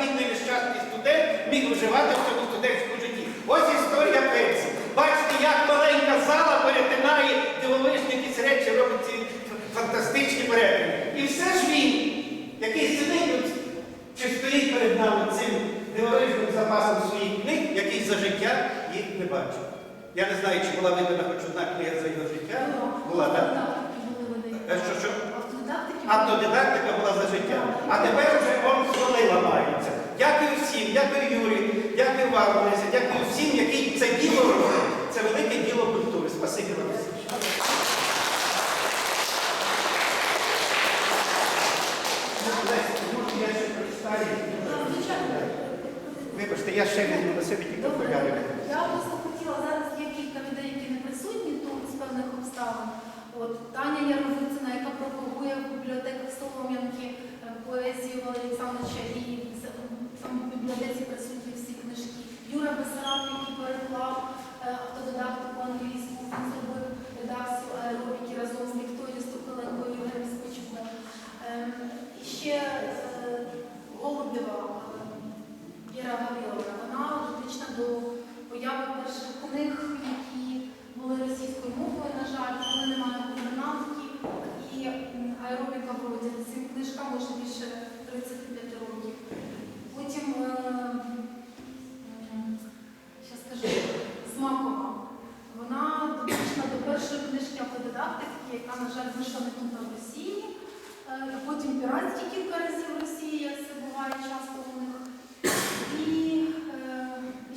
бідний нещасний студент міг виживати в цьому студентському житті. Ось історія пенсії. Бачите, як маленька зала перетинає дивовижні якісь речі, робить ці фантастичні перетини. І все ж він, який сидить чи стоїть перед нами цим дивовижним запасом своїх книг, який за життя їх не бачив. Я не знаю, чи була видана хоч одна книга за його життя. Була, так? Е, Що, що? Автодидактика була за життя. А тепер вже он столи ламаються. Дякую всім, дякую Юрі, дякую вам, Олеся, дякую всім, які це діло робить. Це велике діло культури. Спасибі вам. Олеся? Вибачте, я ще візьму на себе тільки окуляри. Я просто хотіла зараз є кілька людей, які не присутні тут з певних обставин. От Таня Яровицина, яка пропагує в бібліотеках Солом'янки е, поезію Олександровича і з- там в бібліотеці присутні всі книжки. Юра Бесараб, який переклав е, автодидактику англійську, він зробив редакцію аеробіки разом з Вікторією Ступиленкою і Ігорем Спичуком. Ем, І ще е, Голубєва. е, Віра Гавриловна, вона дотична до появи перших книг, які були російською мовою, на жаль, вони немає гувернантки, і аеробіка вроді цим книжкам вже більше 35 років. Потім, ще скажу, Змакова. Вона дотична до першої книжки автодидактики, яка, на жаль, вийшла не тут в Росії. Е, Потім піратські кілька разів в Росії, як це буває часто у них. І е,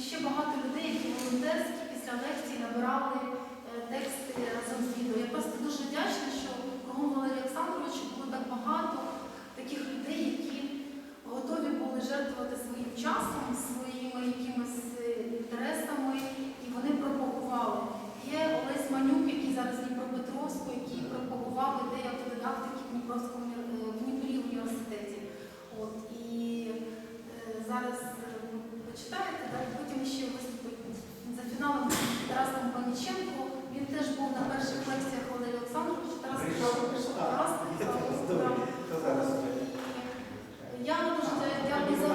ще багато людей, які волонтерські після лекцій набирали е, тексти разом з відео. Я просто дуже вдячна, що кругом Валерія Олександровича було так багато таких людей, які готові були жертвувати своїм часом, своїми якимись е, інтересами, і вони пропагували. Є Олесь Манюк, який зараз в Дніпропетровську, який пропагував ідею автодидактики в Дніпровському уні- е, в Дніпрі університеті. От, і е, зараз е, ви почитаєте, да, і потім ще виступить за фіналом Тарас Паніченко. Він теж був на перших лекціях Валерія Олександровича. Тарас Прийшов? прийшов А, Тарас. здорово. То зараз. І Я дуже дякую за,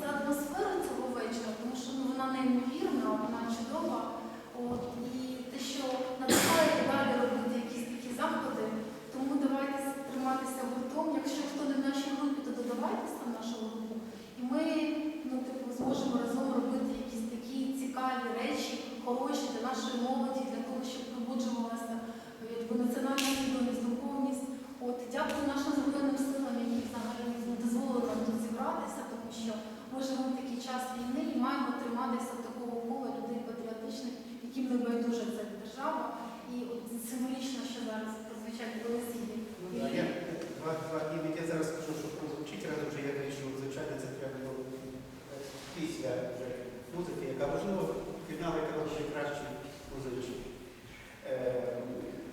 за атмосферу цього вечора, тому що ну, вона неймовірна, вона чудова. От, і те, що надихає далі робити якісь такі заходи, тому давайте триматися гуртом. Якщо хто не в нашій групі, то додавайтеся в нашу групу. І ми ну, типу, зможемо разом робити якісь такі цікаві речі, хороші для нашої молоді, для того, щоб пробуджувалася якби, національна свідомість, духовність. От, дякую нашим Збройним силам, які взагалі дозволили нам тут зібратися, тому що ми живемо в такий час війни і маємо триматися такого кола людей патріотичних, яким не байдуже ця держава. І от символічно, що зараз прозвучать колесії. Ну, да, я два, два імені я зараз скажу, що прозвучить разом вже я вирішив, звичайно, це треба було е, після вже музики, яка можливо яка буде краще. Е,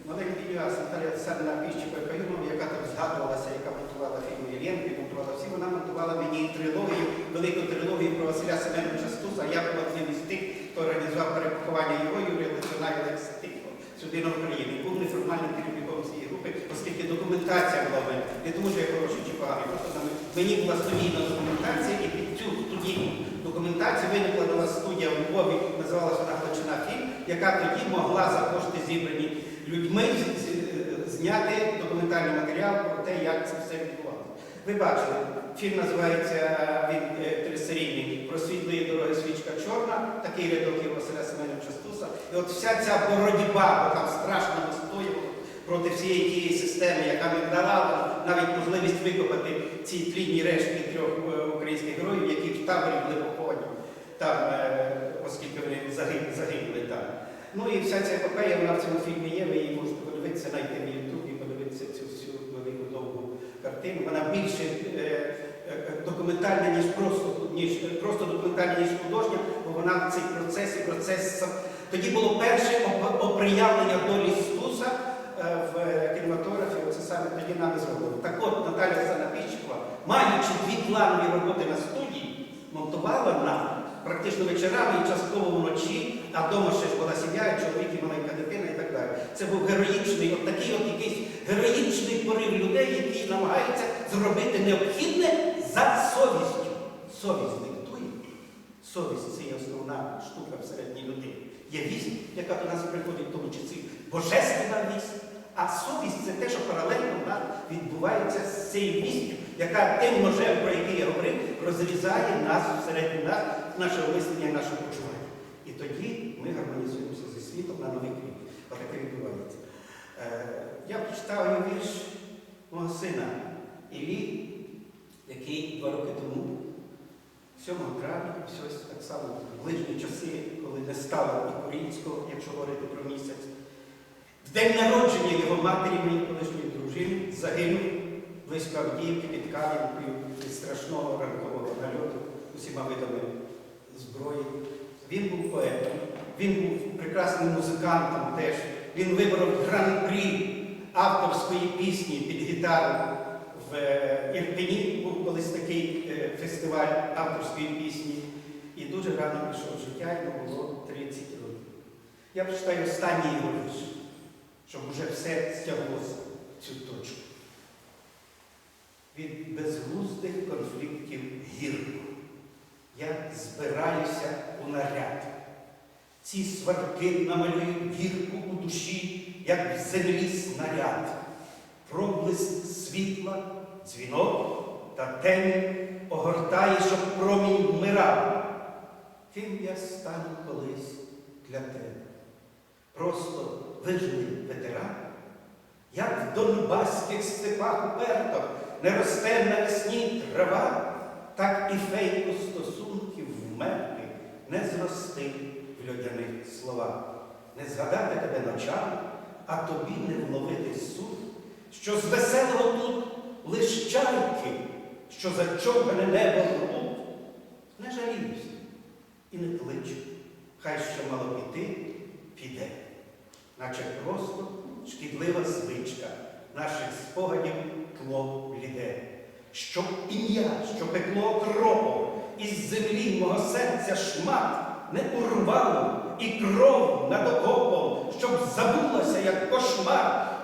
Маленький нюанс Наталя Олександровна Піщика Каюмов, яка там згадувалася, яка монтувала фільм Єленки, монтувала всі, вона монтувала мені трилогію, велику трилогію про Василя Семеновича Стуса. Я був одним із тих, хто організував перепакування його Юрія Литвина і Тихо сюди на Україну. Був неформальним керівником цієї групи, оскільки документація була в мене. Не я хороший чи поганий, просто мені була студійна документація, і студійну документацію виникла нова студія в Львові, називалася вона Глочина фільм, яка тоді могла за кошти зібрані людьми зняти документальний матеріал про те, як це все відбувалося. Ви бачили, фільм називається він е, трисерійний «Просвітлої дороги свічка чорна, такий рядок є Василя Семеновича Стуса. І от вся ця боротьба, бо там страшно проти всієї тієї системи, яка не давала навіть можливість викопати ці тлінні рештки трьох е, українських героїв, які в таборі були поховані, там, е, оскільки вони загинули, там. Ну і вся ця епопея, вона в цьому фільмі є, ви її можете подивитися, знайти в Ютубі, подивитися цю всю велику довгу картину. Вона більше е, е, документальна, ніж просто, ніж просто документальна, ніж художня, бо вона цей процес і процес. Тоді було перше оп- оприявлення долі Стуса е, в е, кінематографі, оце саме тоді нами зроблено. Так от Наталя Оксана маючи дві планові роботи на студії, монтувала нам практично вечорами і частково вночі, а вдома ще ж була сім'я, чоловік і маленька дитина і так далі. Це був героїчний, от такий от якийсь героїчний порив людей, які намагаються зробити необхідне за совістю. совість диктує, совість це є основна штука всередині людини. Є вість, яка до нас приходить в тому числі божественна вість, а совість це те, що паралельно нас відбувається з цією вістю, яка тим ножем, про який я говорив, розрізає нас всередині нас, наше мислення, наше почування. І тоді ми гармонізуємося зі світом на новий рік. Отаке відбувається. Е, я прочитав вірш мого сина Іллі, який два роки тому, 7 травня, ось так само в ближні часи, коли не стало і Корінського, якщо говорити про місяць, в день народження його матері, моєї колишньої дружини, загинув близько Авдіївки під Кам'янкою від страшного ранкового нальоту усіма видами зброї. Він був поетом, він був прекрасним музикантом теж. Він виборов гран-прі авторської пісні під гітару в е, Ірпені. Був колись такий е, фестиваль авторської пісні. І дуже рано пішов життя, йому було 30 років. Я прочитаю останній його вірш, щоб уже все стяглося в цю точку. Від безглуздих конфліктів гірко. Я збираюся у наряд. Ці сварки намалюють гірку у душі, як в землі снаряд. Проблиск світла, дзвінок та темінь огортає, щоб промінь вмирав. Ким я стану колись для тебе? Просто вижений ветеран, як в донбаських степах уперто не росте навесні трава, так і фейку стосунків в мертвих не зрости в людяних словах, не згадати тебе ночами, а тобі не вловити суд, що з веселого тут лиш чайки, що зачовгане небо рвуть. Не жаліюся і не кличу, хай що мало піти, піде, наче просто шкідлива звичка наших спогадів тло бліде. Щоб ім'я, що пекло кровом, із землі мого серця шмат не урвало і кров над окопом, щоб забулася, як кошмар,